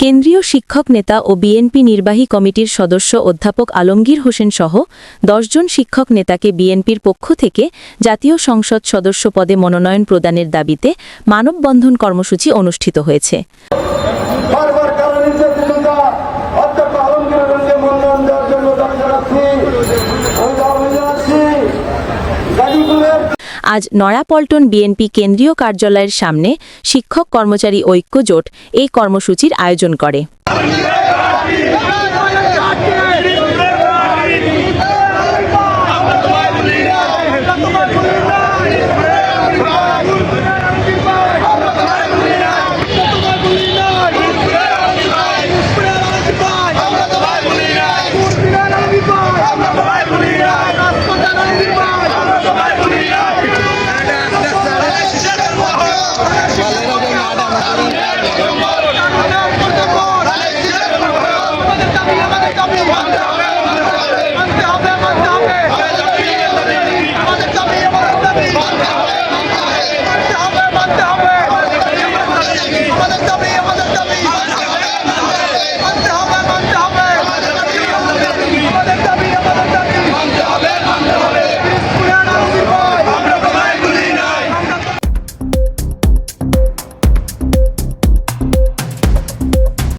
কেন্দ্রীয় শিক্ষক নেতা ও বিএনপি নির্বাহী কমিটির সদস্য অধ্যাপক আলমগীর হোসেন সহ দশজন শিক্ষক নেতাকে বিএনপির পক্ষ থেকে জাতীয় সংসদ সদস্য পদে মনোনয়ন প্রদানের দাবিতে মানববন্ধন কর্মসূচি অনুষ্ঠিত হয়েছে। আজ নয়াপল্টন বিএনপি কেন্দ্রীয় কার্যালয়ের সামনে শিক্ষক কর্মচারী ঐক্য জোট এই কর্মসূচির আয়োজন করে। দাবি ভাঙতে হবে